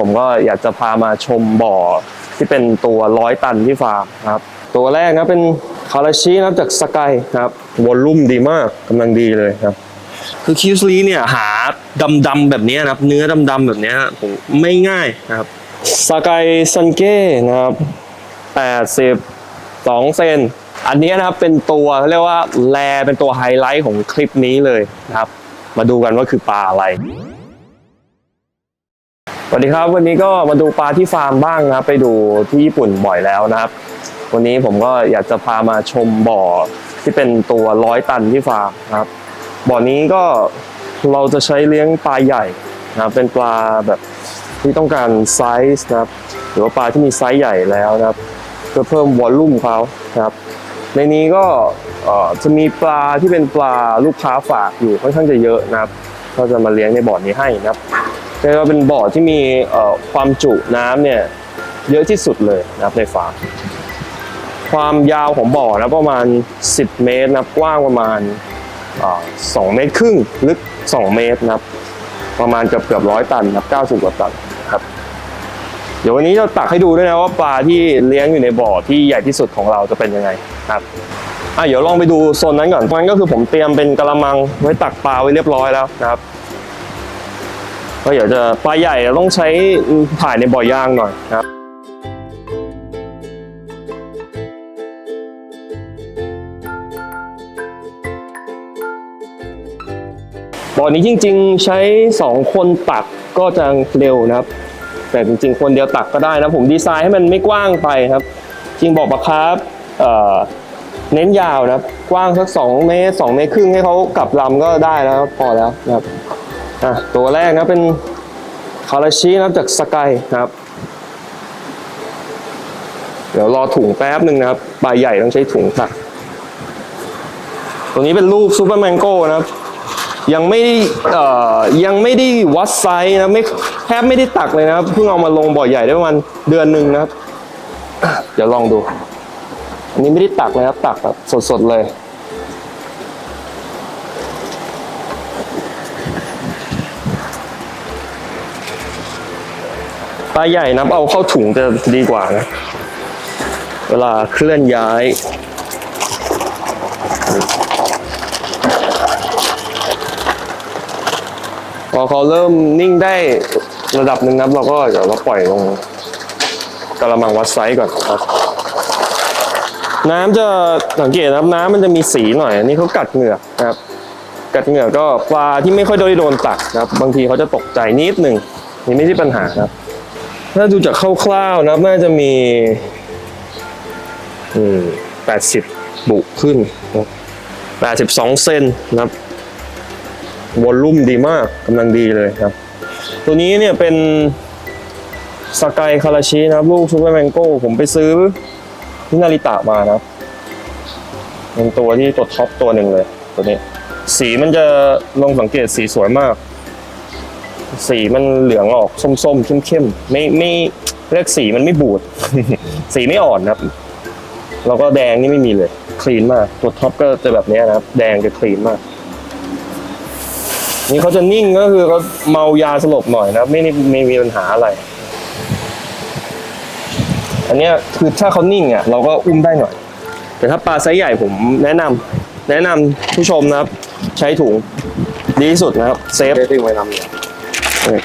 ผมก็อยากจะพามาชมบ่อที่เป็นตัวร้อยตันที่ฟาร์มครับ ตัวแรกนะเป็นคาราชินะครับจากสกายครับวอลลุ่มดีมากกำลังดีเลยครับ คือคิวสลีเนี่ยหาดำๆแบบนี้นะครับ เนื้อดำๆแบบนี้ผมไม่ง่ายนะครับสกายซันเก้นะครับ82เซนอันนี้นะครับเป็นตัวเรียกว่าแลเป็นตัวไฮไลท์ของคลิปนี้เลยนะครับ มาดูกันว่าคือปลาอะไร วัสดีครับ วันนี้ก็มาดูปลาที่ฟาร์มบ้างนะครับ ไปดูที่ญี่ปุ่นบ่อยแล้วนะครับ วันนี้ผมก็อยากจะพามาชมบ่อที่เป็นตัวร้อยตันที่ฟาร์มนะครับ บ่อนี้ก็เราจะใช้เลี้ยงปลาใหญ่นะครับเป็นปลาแบบที่ต้องการไซส์นะครับ หรือว่าปลาที่มีไซส์ใหญ่แล้วนะครับเพื่อเพิ่มวอลลุ่มเขานะครับ ในนี้ก็จะมีปลาที่เป็นปลาลูกค้าฝากอยู่ค่อนข้างจะเยอะนะครับ ก็จะมาเลี้ยงในบ่อนี้ให้นะครับ เรียกว่าเป็นบ่อที่มีความจุน้ำเนี่ยเยอะที่สุดเลยนะครับในฟาร์มความยาวของบ่อนะประมาณ 10 เมตรนะครับกว้างประมาณเอ่อ2เมตรครึ่งลึก 2 เมตรนะครับประมาณเกือบเกือบร้อยตันนะครับ90กว่าตันนะครับเดี๋ยววันนี้เราตักให้ดูด้วยนะว่าปลาที่เลี้ยงอยู่ในบ่อที่ใหญ่ที่สุดของเราจะเป็นยังไงครับอะเดี๋ยวลองไปดูโซนนั้นก่อนมันก็คือผมเตรียมเป็นกระมังไว้ตักปลาไว้เรียบร้อยแล้วนะครับ ก็เดี๋ยวจะปลาใหญ่ต้องใช้ถ่ายในบ่อย่างหน่อยนะครับบ่อนี้จริงๆใช้ 2 คนตักก็จะเร็วนะครับ แต่จริงๆ คนเดียวตักก็ได้นะ ผมดีไซน์ให้มันไม่กว้างไปครับ จริงบอกปลาคร์ฟเอ่อเน้นยาวนะครับ กว้างสัก 2 เมตร 2 เมตรครึ่งให้เขากลับลำก็ได้แล้วพอแล้วนะครับ อะตัวแรกนะเป็นคาราชินะครับจากสกายนะครับ เดี๋ยวรอถุงแป๊บหนึ่งนะครับปลาใหญ่ต้องใช้ถุงตักตัวนี้เป็นรูปซูเปอร์แมงโก้นะครับ ยังไม่เอ่อยังไม่ได้วัดไซส์นะไม่แทบไม่ได้ตักเลยนะครับเพิ่งเอามาลงบ่อใหญ่ได้ประมาณเดือนหนึ่งนะครับ เดี๋ยวลองดูอันนี้ไม่ได้ตักเลยครับตักแบบสดๆเลย ปลาใหญ่นะเอาเข้าถุงจะดีกว่านะ เวลาเคลื่อนย้ายพอเขาเริ่มนิ่งได้ระดับหนึ่งนับเราก็เดี๋ยวเราปล่อยลงกระมังวัดไซส์ก่อนครับ น้ำจะสังเกตนะครับน้ำมันจะมีสีหน่อยอันนี้เขากัดเหงือกนะครับ กัดเหงือกก็ปลาที่ไม่ค่อยได้โดนตักนะครับ บางทีเขาจะตกใจนิดหนึ่งนี่ไม่ใช่ปัญหานะครับ ถ้าดูจากคร่าวๆนะครับน่าจะมีอืมแปดสิบบุขึ้นแปดสิบสองเซนนะครับวอลลุ่มดีมากกำลังดีเลยครับ ตัวนี้เนี่ยเป็นสกายคาราชินะครับ ลูกซูเปอร์แมงโก้ ผมไปซื้อที่นาริตะมานะเป็นตัวที่ตัวท็อปตัวหนึ่งเลย ตัวนี้ สีมันจะลองสังเกตสีสวยมาก สีมันเหลืองออกส้มๆเข้มๆไม่ไม่เรียกสีมันไม่บูด สีไม่อ่อนนะครับ แล้วก็แดงนี่ไม่มีเลย คลีนมาก ตัวท็อปก็จะแบบนี้นะครับ แดงจะคลีนมาก นี่เขาจะนิ่งก็คือเขาเมายาสลบหน่อยนะไม่ไม่มีปัญหาอะไร อันนี้คือถ้าเขานิ่งอะ เราก็อุ้มได้หน่อย แต่ถ้าปลาไซส์ใหญ่ผมแนะนำแนะนำผู้ชมนะครับ ใช้ถุงดีที่สุดนะครับ เซฟ เปิด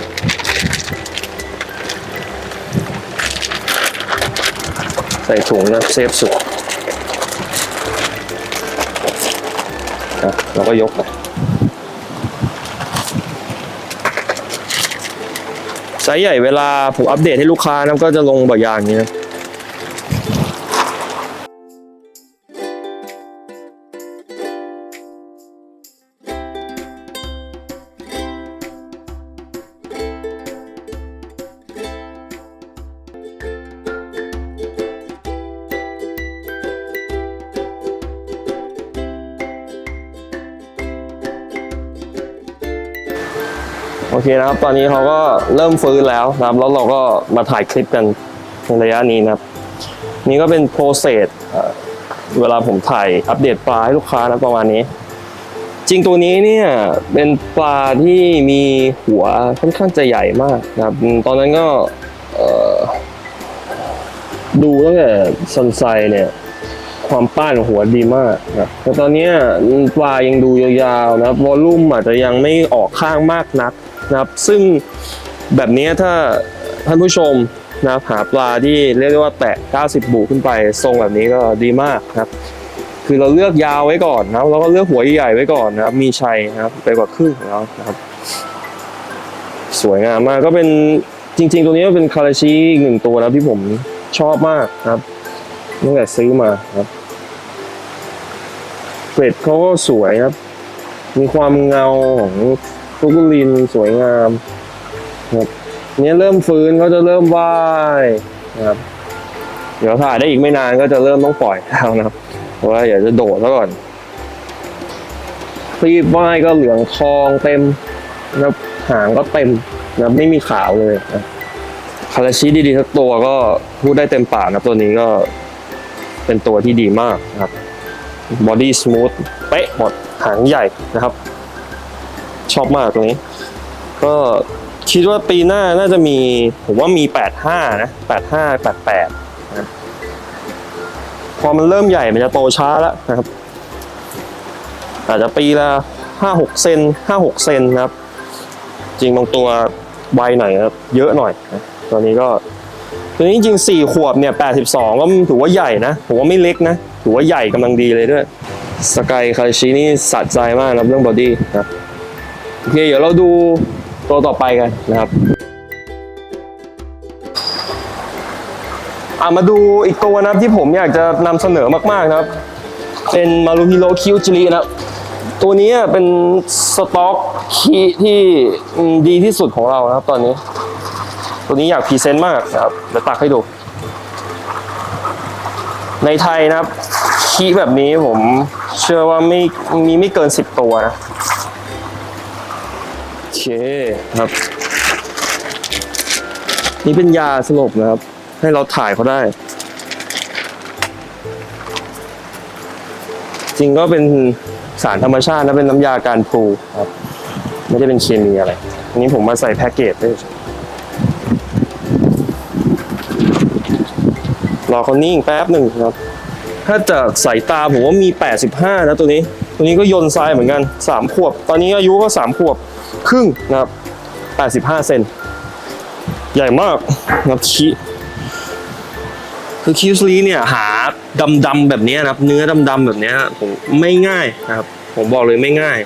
ใส่ถุงนะเซฟสุดนะเราก็ยกไปไซส์ใหญ่เวลาผมอัปเดตให้ลูกค้านะก็จะลงบ่อยอย่างนี้นะ อเคนะครับ ตอนนี้เขาก็เริ่มฟื้นแล้วนะครับ แล้วเราก็มาถ่ายคลิปกันในระยะนี้นะครับ นี่ก็เป็นโปรเซสเวลาผมถ่ายอัปเดตปลาให้ลูกค้านะประมาณนี้ จริงตัวนี้เนี่ยเป็นปลาที่มีหัวค่อนข้างจะใหญ่มากนะครับ ตอนนั้นก็ดูตั้งแต่ซันไซเนี่ยความป้านของหัวดีมากนะแต่ตอนนี้ปลายังดูยาวๆนะครับวอลลุ่มอาจจะยังไม่ออกข้างมากนัก นะครับ ซึ่งแบบนี้ถ้าท่านผู้ชมนะครับหาปลาที่เรียกได้ว่าแตะ 90 บุขึ้นไป ทรงแบบนี้ก็ดีมากครับ คือเราเลือกยาวไว้ก่อนนะแล้วก็เลือกหัวใหญ่ไว้ก่อนนะครับ มีชัยนะครับ ไปกว่าครึ่งแล้วนะครับ สวยงามมากก็เป็นจริง ๆ ตัวนี้ก็เป็นคาราชิอีกหนึ่งตัวนะที่ผมชอบมากครับตั้งแต่ซื้อมาครับเกรดเขาก็สวยครับ มีความเงาของ ฟุกุลินสวยงามครับเนี้ยเริ่มฟื้นก็จะเริ่มว่ายนะครับเดี๋ยวถ่ายได้อีกไม่นานก็จะเริ่มต้องปล่อยแล้วนะครับเพราะว่าอยากจะโดดซะก่อนคลีบว่ายก็เหลืองทองเต็มนะครับหางก็เต็มนะครับไม่มีขาวเลยนะคาราชิดีๆทั้งตัวก็พูดได้เต็มปากนะตัวนี้ก็เป็นตัวที่ดีมากนะครับบอดี้ส o t h เป๊ะหมดหางใหญ่นะครับ ชอบมากตัวนี้ ก็คิดว่าปีหน้าน่าจะมี ผมว่ามี 85 นะ 85 88นะพอมันเริ่มใหญ่มันจะโตช้าแล้วนะครับ อาจจะปีละ 5-6 เซน 5-6 เซนนะครับ จริงบางตัวใบหน่อยครับ เยอะหน่อยนะตัวนี้ก็ตัวนี้จริงๆ4ขวบเนี่ย82ก็ถือว่าใหญ่นะผมว่าไม่เล็กนะถือว่าใหญ่กำลังดีเลยด้วย สกายคาชินี่สะใจมากนะเรื่องบอดี้นะ อเคเดี๋ยวเราดูตัวต่อไปกันนะครับอะมาดูอีกตัวนะครับที่ผมอยากจะนำเสนอมากๆนะครับ เป็นมารูฮิโรคิวจิรินะครับ ตัวนี้เป็นสต็อกคีที่ดีที่สุดของเรานะครับตอนนี้ ตัวนี้อยากพรีเซนต์มากนะครับเดี๋ยวตักให้ดู ในไทยนะครับคีแบบนี้ผมเชื่อว่าไม่มีไม่เกินสิบตัวนะ เคครับ นี่เป็นยาสลบนะครับ ให้เราถ่ายเขาได้ จริงก็เป็นสารธรรมชาตินะเป็นน้ำยาการพลูครับ ไม่ได้เป็นเคมีอะไร อันนี้ผมมาใส่แพ็กเกจด้วยรอเขานิ่งแป๊บหนึ่งครับ ถ้าจากสายตาผมว่ามี 85 นะตัวนี้ ตัวนี้ก็ยนทรายเหมือนกัน 3 ขวบ ตอนนี้อายุก็ 3 ขวบ ครึ่งนะครับ85 เซน ใหญ่มากนะครับคิคือคิวสลีเนี่ยหาดำๆแบบนี้นะครับ เนื้อดำๆแบบนี้ผมไม่ง่ายนะครับ ผมบอกเลยไม่ง่าย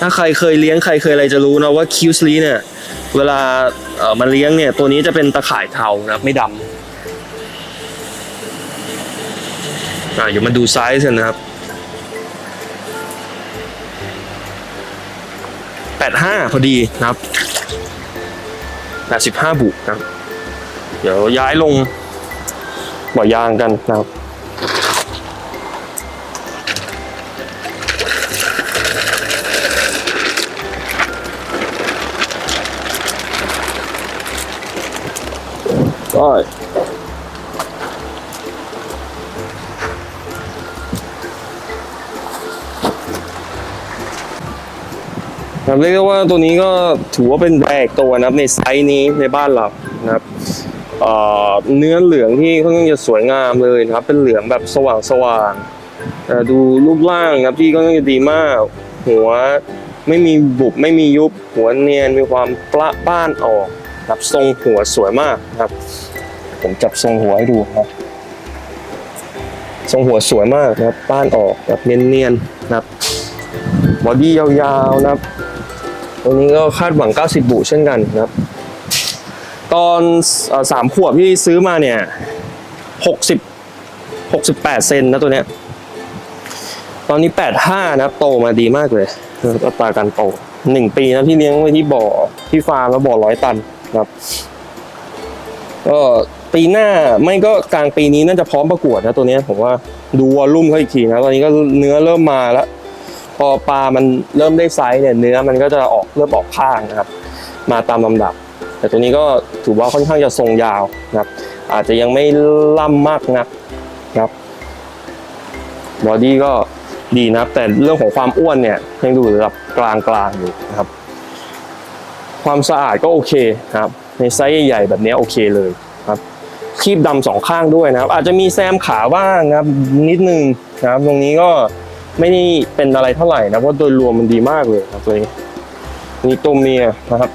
ถ้าใครเคยเลี้ยงใครเคยอะไรจะรู้นะว่าคิวสลีเนี่ย เวลาเออมันเลี้ยงเนี่ยตัวนี้จะเป็นตะข่ายเทานะครับไม่ดำอะเดี๋ยวมาดูไซส์กันนะครับ 85 พอดีนะครับ 85 บุกนะครับ เดี๋ยวย้ายลงบ่อยางกันนะครับก็ ครับเรียกได้ว่าตัวนี้ก็ถือว่าเป็นแบกตัวนะครับในไซส์นี้ในบ้านเรานะครับเเนื้อเหลืองที่ค่อนข้างจะสวยงามเลยนะครับ เป็นเหลืองแบบสว่างสว่างดูรูปร่างนะครับที่ค่อนข้างจะดีมาก หัวไม่มีบุบไม่มียุบ หัวเนียนมีความปละป้านออกครับทรงหัวสวยมากนะครับ ผมจับทรงหัวให้ดูครับ ทรงหัวสวยมากนะครับป้านออกแบบเนียนๆนะครับบอดี้ยาวๆนะครับ ตัวนี้ก็คาดหวัง 90 บุเช่นกันนะครับ ตอนสามขวบที่ซื้อมาเนี่ย 60 68 เซนนะตัวเนี้ย ตอนนี้ 85 นะโตมาดีมากเลยอัตราการโตหนึ่งปีนะที่เลี้ยงไว้ที่บ่อที่ฟาร์มแล้วบ่อร้อยตันครับก็ปีหน้าไม่ก็กลางปีนี้น่าจะพร้อมประกวดนะตัวนี้ผมว่าดูวอลลุ่มเขาอีกทีนะตอนนี้ก็เนื้อเริ่มมาแล้ว อปลามันเริ่มได้ไซส์เนี่ยเนื้อมันก็จะออกเริ่มออกข้างนะครับ มาตามลำดับ แต่ตัวนี้ก็ถือว่าค่อนข้างจะทรงยาวนะครับ อาจจะยังไม่ล่ำมากนักนะครับบอดี้ก็ดีนะครับ แต่เรื่องของความอ้วนเนี่ยยังดูระดับกลางๆอยู่นะครับ ความสะอาดก็โอเคนะครับ ในไซส์ใหญ่ๆแบบนี้โอเคเลยครับคีบดำสองข้างด้วยนะครับ อาจจะมีแซมขาบ้างนะครับนิดนึงนะครับ ตรงนี้ก็ ไม่ได้เป็นอะไรเท่าไหร่นะเพราะโดยรวมมันดีมากเลยครับตัวนี้นี่ตัวเมียนะครับ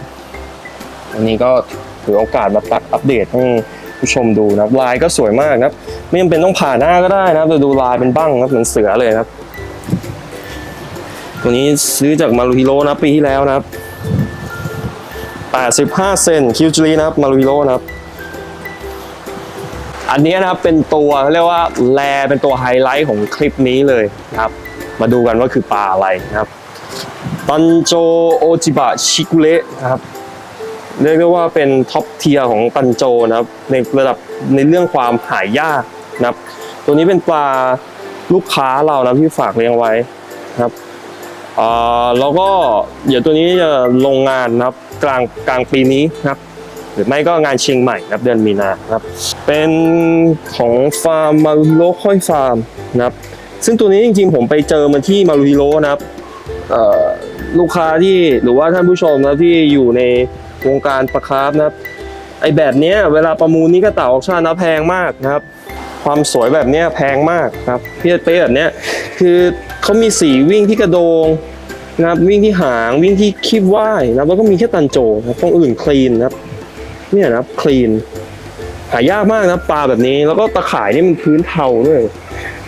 อันนี้ก็ถือโอกาสมาตัดอัปเดตให้ผู้ชมดูนะลายก็สวยมากนะครับไม่จำเป็นต้องผ่าหน้าก็ได้นะครับแต่ดูลายเป็นบ้างนะครับเหมือนเสือเลยนะครับ ตัวนี้ซื้อจากมารูฮิโร่นะปีที่แล้วนะครับ85 เซนคิวจูรีนะครับมารูฮิโร่นะครับอันนี้นะครับเป็นตัวเขาเรียกว่าแลเป็นตัวไฮไลท์ของคลิปนี้เลยนะครับ มาดูกันว่าคือปลาอะไรนะครับตันโจโอจิบะชิกุเระนะครับเรียกได้ว่าเป็นท็อปเทียร์ของตันโจนะครับในระดับในเรื่องความหายากนะครับ ตัวนี้เป็นปลาลูกค้าเรานะที่ฝากเลี้ยงไว้นะครับเออแล้วก็เดี๋ยวตัวนี้จะลงงานนะครับกลางกลางปีนี้นะครับ หรือไม่ก็งานเชียงใหม่นะครับเดือนมีนานะครับ เป็นของฟาร์มมารุโร่ค่อยฟาร์มนะครับ ซึ่งตัวนี้จริงๆ ผมไปเจอมันที่มารุฮิโร่นะครับลูกค้าที่หรือว่าท่านผู้ชมนะที่อยู่ในวงการประคาร์ฟนะครับไอแบบเนี้ยเวลาประมูลนี่ก็เต่าออกชาตินะแพงมากนะครับ ความสวยแบบเนี้ยแพงมากครับเพี่เป๊ะแบบเนี้ยคือเขามีสีวิ่งที่กระโดงนะครับวิ่งที่หางวิ่งที่คีบว่ายนะแล้วก็มีแค่ตันโจนะต้องอื่นคลีนนะครับเนี่ยนะครับคลีนหายากมากนะปลาแบบนี้แล้วก็ตะข่ายนี่มันพื้นเทาด้วย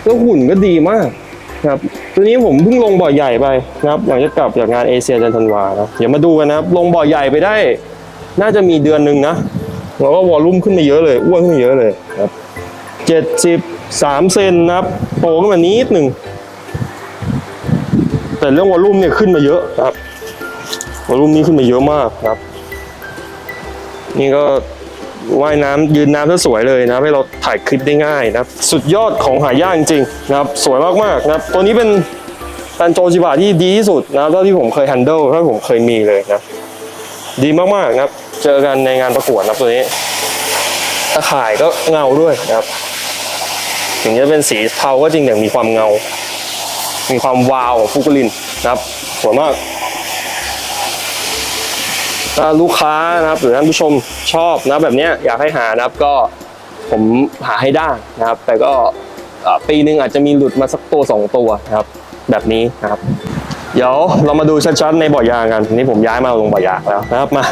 แล้วหุ่นก็ดีมากครับตัวนี้ผมเพิ่งลงบ่อใหญ่ไปนะครับหลังจากกลับจากงานเอเชียจันทวานะเดี๋ยวมาดูกันนะครับ ลงบ่อใหญ่ไปได้ น่าจะมีเดือนหนึ่งนะแล้วก็วอลลุ่มขึ้นมาเยอะเลยอ้วนขึ้นมาเยอะเลยครับเจ็ดสิบสามเซนนะครับโตขึ้นมานิดหนึ่งแต่เรื่องวอลลุ่มเนี่ยขึ้นมาเยอะครับวอลลุ่มนี้ขึ้นมาเยอะมากครับ นี่ก็ ว่ายน้ำยืนน้ำซะสวยเลยนะครับให้เราถ่ายคลิปได้ง่ายนะครับสุดยอดของหายากจริงนะครับสวยมากๆนะครับตัวนี้เป็นตันโจจิบะที่ดีที่สุดนะครับเท่าที่ผมเคย handle เท่าที่ผมเคยมีเลยนะดีมากๆนะครับ เจอกันในงานประกวดนะตัวนี้ตะข่ายก็เงาด้วยนะครับถึงจะเป็นสีเทาก็จริงแต่มีความเงา มีความวาวของฟูกุลินนะครับสวยมาก ถ้าลูกค้านะครับหรือท่านผู้ชมชอบนะแบบนี้อยากให้หานะครับก็ผมหาให้ได้นะครับ แต่ก็ปีหนึ่งอาจจะมีหลุดมาสักตัวสองตัวนะครับ แบบนี้นะครับ เดี๋ยวเรามาดูชัดๆในบ่อยางกันทีนี้ผมย้ายมาลงบ่อยางแล้วนะครับมา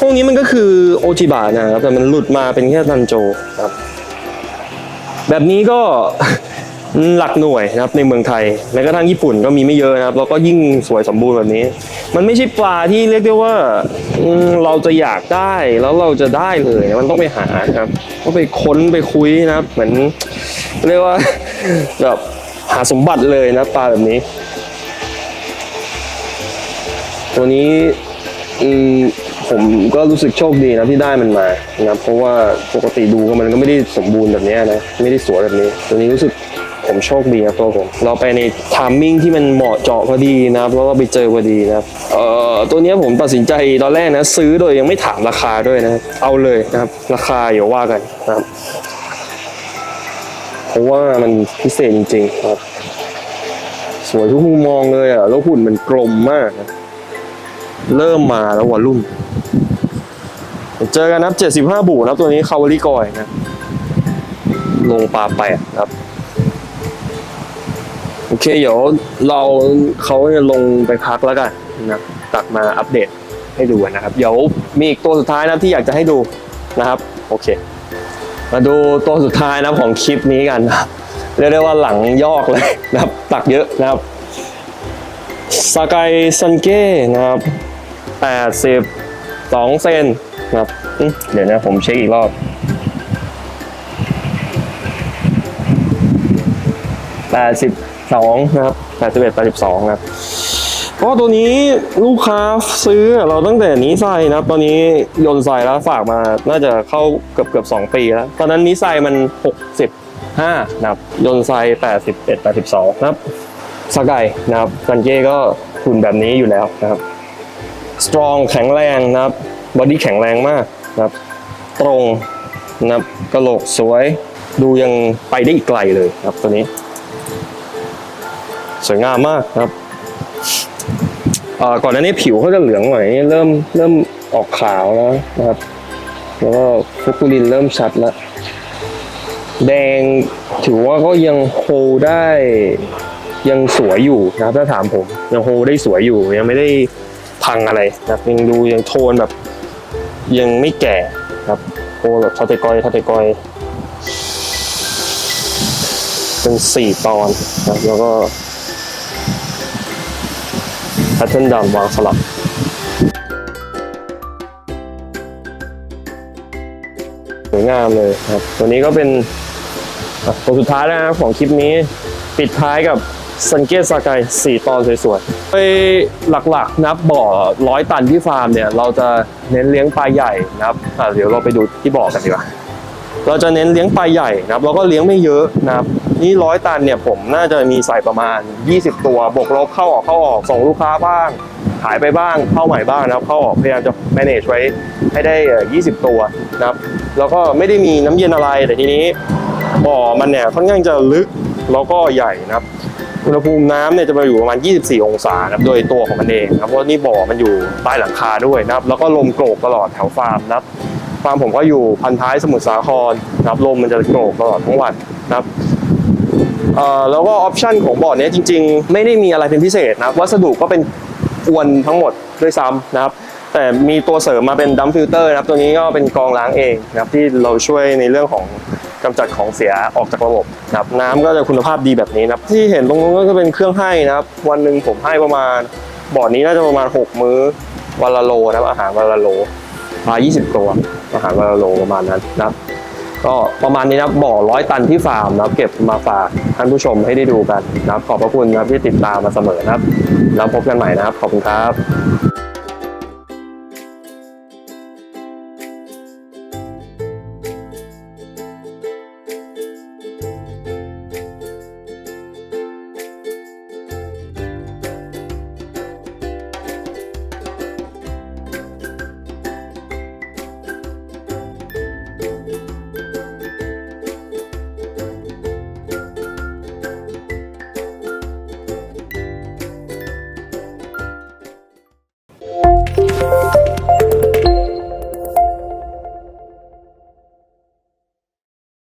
พวกนี้มันก็คือโอจิบะนะครับแต่มันหลุดมาเป็นแค่ตันโจนะครับ แบบนี้ก็ หลักหน่วยนะครับในเมืองไทยแม้กระทั่งญี่ปุ่นก็มีไม่เยอะนะครับแล้วก็ยิ่งสวยสมบูรณ์แบบนี้ มันไม่ใช่ปลาที่เรียกได้ว่าเราจะอยากได้แล้วเราจะได้เลยมันต้องไปหาครับต้องไปค้นไปคุยนะครับ เหมือนเรียกว่าแบบหาสมบัติเลยนะปลาแบบนี้ ตัวนี้อืมผมก็รู้สึกโชคดีนะที่ได้มันมานะครับเพราะว่าปกติดูก็มันก็ไม่ได้สมบูรณ์แบบนี้นะไม่ได้สวยแบบนี้ ตัวนี้รู้สึก ผมโชคดีครับตัวผม เราไปในทามมิ่งที่มันเหมาะเจาะพอดีนะครับแล้วก็ไปเจอพอดีนะครับเอ่อตัวนี้ผมตัดสินใจตอนแรกนะซื้อโดยยังไม่ถามราคาด้วยนะเอาเลยนะครับ ราคาเดี๋ยวว่ากันนะครับเพราะว่ามันพิเศษจริงๆครับ สวยทุกมุมมองเลยอะแล้วหุ่นมันกลมมากนะเริ่มมาแล้ววอลลุ่มเจอกันนะครับ75บูนะครับตัวนี้คาวาริกอยนะ ลงปลาแปดครับ เคเดี๋ยวเราเขาจะลงไปพักแล้วกันนะตักมาอัปเดตให้ดูนะครับ เดี๋ยวมีอีกตัวสุดท้ายนะที่อยากจะให้ดูนะครับ โอเค มาดูตัวสุดท้ายนะของคลิปนี้กันนะเรียกได้ว่าหลังยอกเลยนะครับ ตักเยอะนะครับสกายซันเก้นะครับ 82 เซนนะครับเดี๋ยวนะผมเช็คอีกรอบ 82นะครับ81 82นะครับเพราะตัวนี้ลูกค้าซื้อเราตั้งแต่นี้ไซนะครับตอนนี้ยนต์ไซแล้วฝากมาน่าจะเข้าเกือบเกือบ2 ปีแล้ว ตอนนั้นนี้ไซมัน 65นะครับยนต์ไซ81 82นะครับสกายนะครับซันเก้ก็หุ่นแบบนี้อยู่แล้วนะครับสตรองแข็งแรงนะครับบอดี้แข็งแรงมากนะครับตรงนะครับกระโหลกสวยดูยังไปได้อีกไกลเลยครับตัวนี้ สวยงามมากครับเอ่อก่อนหน้านี้ผิวเขาจะเหลืองหน่อยเริ่มเริ่มออกขาวแล้วนะครับ แล้วก็ฟุกุลินเริ่มชัดแล้วแดงถือว่าก็ยังโฮได้ยังสวยอยู่นะครับถ้าถามผมยังโฮได้สวยอยู่ยังไม่ได้พังอะไรนะครับยังดูยังโทนแบบ ยังไม่แก่ครับโฮแบบทาเตกอยทาเตกอยเป็นสี่ตอนนะแล้วก็ พทเทิร์นดำวางสลับสวยงามเลยครับ ตัวนี้ก็เป็นอะตัวสุดท้ายแล้วนะครับของคลิปนี้ ปิดท้ายกับสังเกตสกายสี่ตอนสวยๆ ไปหลักๆ นับบ่อร้อยตันที่ฟาร์มเนี่ย เราจะเน้นเลี้ยงปลาใหญ่นะครับเดี๋ยวเราไปดูที่บ่อกันดีกว่า เราจะเน้นเลี้ยงปลาใหญ่นะครับแล้วก็เลี้ยงไม่เยอะนะครับ นี่ร้อยตันเนี่ยผมน่าจะมีใส่ประมาณ 20 ตัว บวกลบเข้าออกเข้าออกส่งลูกค้าบ้าง ขายไปบ้างเข้าใหม่บ้างนะครับ เข้าออกพยายามจะ manage ไว้ให้ได้เอ่อ20 ตัวนะครับ แล้วก็ไม่ได้มีน้ำเย็นอะไรแต่ทีนี้บ่อมันเนี่ยค่อนข้างจะลึกแล้วก็ใหญ่นะครับอุณหภูมิน้ำเนี่ยจะมาอยู่ประมาณ 24 องศานะครับโดยตัวของมันเองนะครับเพราะนี่บ่อมันอยู่ใต้หลังคาด้วยนะครับ แล้วก็ลมโกรกตลอดแถวฟาร์มนะครับฟาร์มผมก็อยู่พันท้ายสมุทรสาครนะครับลมมันจะโกรกตลอดทั้งวันนะครับ เอ่อแล้วก็ออปชันของบ่อเนี้จริง ๆ ไม่ได้มีอะไรเป็นพิเศษนะวัสดุก็เป็นอวนทั้งหมดด้วยซ้ำนะครับแต่มีตัวเสริมมาเป็นดัมฟิลเตอร์นะครับตัวนี้ก็เป็นกรองล้างเองนะครับที่เราช่วยในเรื่องของกำจัดของเสียออกจากระบบนะครับน้ำก็จะคุณภาพดีแบบนี้นะครับที่เห็นตรงนู้นก็จะเป็นเครื่องให้นะครับ วันหนึ่งผมให้ประมาณบ่อนี้น่าจะประมาณ 6 มื้อวันละโลนะครับอาหารวันละโลปลา20 ตัวอาหารวันละโลประมาณนั้นนะครับ ก็ประมาณนี้นะบ่อร้อยตันที่ฟาร์มนะเก็บมาฝากท่านผู้ชมให้ได้ดูกันนะครับขอบพระคุณนะครับที่ติดตามมาเสมอนะครับ แล้วพบกันใหม่นะครับ ขอบคุณครับ